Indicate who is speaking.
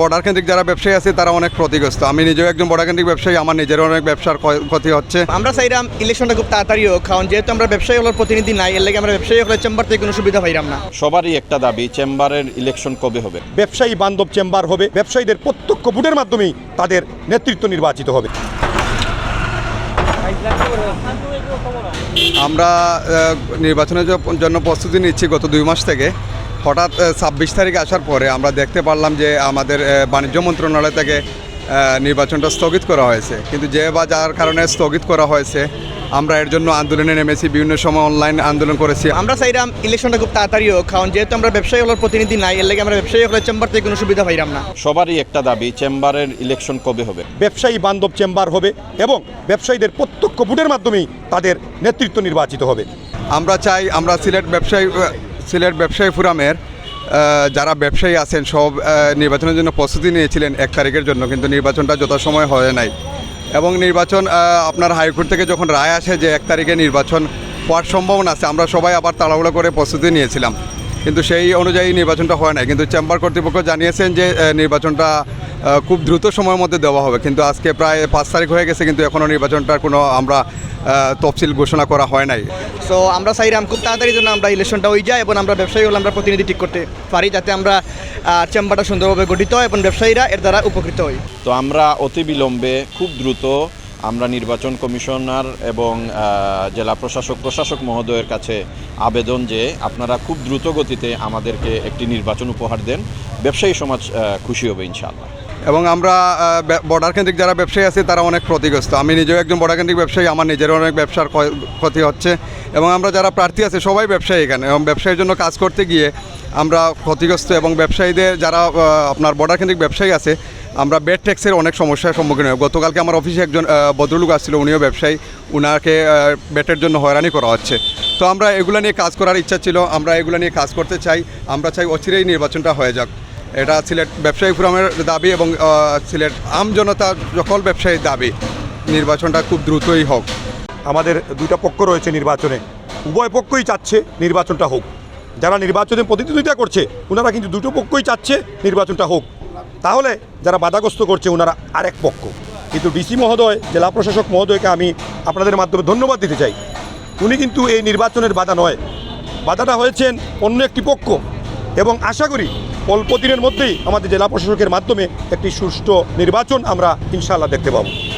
Speaker 1: Border কেন্দ্রিক যারা ব্যবসায়ী আছে তারা অনেক ক্ষতিগ্রস্ত। আমি নিজেও একজন বর্ডার কেন্দ্রিক ব্যবসায়ী আমার নিজেরও অনেক ব্যবসার ক্ষতি হচ্ছে।
Speaker 2: আমরা চাইলাম ইলেকশনটা খুব তাড়াতাড়ি হোক কারণ যেহেতু আমরা ব্যবসায়ী হলের প্রতিনিধি নাই এর লাগে আমরা ব্যবসায়ী হলের চেম্বার থেকে কোনো সুবিধা পাইলাম না।
Speaker 3: সবারই একটা দাবি চেম্বারের ইলেকশন কবে হবে?
Speaker 4: ব্যবসায়ী বান্ধব চেম্বার হবে ব্যবসায়ীদের প্রত্যক্ষ ভোটের মাধ্যমেই তাদের নেতৃত্ব নির্বাচিত হবে।
Speaker 1: আমরা নির্বাচনের জন্য প্রস্তুতি নিচ্ছি গত দুই মাস থেকে। হঠাৎ ছাব্বিশ তারিখ আসার পরে আমরা দেখতে পারলাম যে আমাদের বাণিজ্য মন্ত্রণালয় থেকে নির্বাচনটা স্থগিত করা হয়েছে। কিন্তু যে বা যার কারণে স্থগিত করা হয়েছে আমরা এর জন্য আন্দোলনে নেমেছি বিভিন্ন সময় অনলাইন আন্দোলন করেছি।
Speaker 2: আমরা চাইলাম ইলেকশনটা খুব তাড়াতাড়ি হোক কারণ যেহেতু আমরা ব্যবসায়ী হলের প্রতিনিধি নাই এর লাগে আমরা ব্যবসায়ী হলের চেম্বার থেকে কোনো সুবিধা পাইলাম না।
Speaker 3: সবারই একটা দাবি চেম্বারের ইলেকশন কবে হবে?
Speaker 4: ব্যবসায়ী বান্ধব চেম্বার হবে এবং ব্যবসায়ীদের প্রত্যক্ষ ভোটের মাধ্যমেই তাদের নেতৃত্ব নির্বাচিত হবে।
Speaker 1: আমরা চাই আমরা সিলেট ব্যবসায়ী সিলেট ব্যবসায়ী ফোরামের যারা ব্যবসায়ী আছেন, সব নির্বাচনের জন্য প্রস্তুতি নিয়েছিলেন এক তারিখের জন্য, কিন্তু নির্বাচনটা যথাসময় হয় নাই। এবং নির্বাচন আপনার হাইকোর্ট থেকে যখন রায় আসে যে এক তারিখে নির্বাচন হওয়ার সম্ভাবনা আছে, আমরা সবাই আবার তাড়াহুড়ো করে প্রস্তুতি নিয়েছিলাম। কিন্তু সেই অনুযায়ী নির্বাচনটা হয় নাই। কিন্তু চেম্বার কর্তৃপক্ষ জানিয়েছেন যে নির্বাচনটা খুব দ্রুত সময়ের মধ্যে দেওয়া হবে। কিন্তু আজকে প্রায় পাঁচ তারিখ হয়ে গেছে কিন্তু এখনও নির্বাচনটার কোনো আমরা তফসিল ঘোষণা করা হয় নাই।
Speaker 2: সো আমরা চাইলাম খুব তাড়াতাড়ি জন্য আমরা ইলেকশনটা হয়ে যায় এবং আমরা ব্যবসায়ী হলে আমরা প্রতিনিধি ঠিক করতে পারি যাতে আমরা চেম্বারটা সুন্দরভাবে গঠিত হয় এবং ব্যবসায়ীরা এর দ্বারা উপকৃত হই
Speaker 3: তো আমরা অতি বিলম্বে খুব দ্রুত আমরা নির্বাচন কমিশনার এবং জেলা প্রশাসক প্রশাসক মহোদয়ের কাছে আবেদন যে আপনারা খুব দ্রুত গতিতে আমাদেরকে একটি নির্বাচন উপহার দেন। ব্যবসায়ী সমাজ খুশি হবে ইনশাআল্লাহ।
Speaker 1: এবং আমরা বর্ডার কেন্দ্রিক যারা ব্যবসায়ী আছে, তারা অনেক ক্ষতিগ্রস্ত। আমি নিজেও একজন বর্ডার কেন্দ্রিক ব্যবসায়ী, আমার নিজেরও অনেক ব্যবসার ক্ষতি হচ্ছে। এবং আমরা যারা প্রার্থী আছে, সবাই ব্যবসায়ী এখানে। এবং ব্যবসায়ীর জন্য কাজ করতে গিয়ে আমরা ক্ষতিগ্রস্ত এবং ব্যবসায়ীদের যারা আপনার বর্ডার কেন্দ্রিক ব্যবসায়ী আছে, আমরা বেড ট্যাক্সের অনেক সমস্যার সম্মুখীন হই। গতকালকে আমার অফিসে একজন ভদ্রলোক আসছিল, উনিও ব্যবসায়ী। উনাকে বেটের জন্য হয়রানি করা হচ্ছে। তো আমরা এগুলো নিয়ে কাজ করার ইচ্ছা ছিল। আমরা এগুলো নিয়ে কাজ করতে চাই। আমরা চাই অচিরেই নির্বাচনটা হয়ে যাক। এটা সিলেট ব্যবসায়ী ফোরামের দাবি এবং সিলেট আম জনতার সকল ব্যবসায়ীর দাবি। নির্বাচনটা খুব দ্রুতই হোক।
Speaker 4: আমাদের দুইটা পক্ষ রয়েছে নির্বাচনে। উভয় পক্ষই চাচ্ছে নির্বাচনটা হোক। যারা নির্বাচনে প্রতিদ্বন্দ্বিতা করছে ওনারা কিন্তু দুটো পক্ষই চাচ্ছে নির্বাচনটা হোক। তাহলে যারা বাধাগ্রস্ত করছে ওনারা আরেক পক্ষ। কিন্তু ডিসি মহোদয়, জেলা প্রশাসক মহোদয়কে আমি আপনাদের মাধ্যমে ধন্যবাদ দিতে চাই। উনি কিন্তু এই নির্বাচনের বাধা নয়। বাধাটা হয়েছেন অন্য একটি পক্ষ। এবং আশা করি অল্প দিনের মধ্যেই আমাদের জেলা প্রশাসকের মাধ্যমে একটি সুষ্ঠু নির্বাচন আমরা ইনশাআল্লাহ দেখতে পাবো।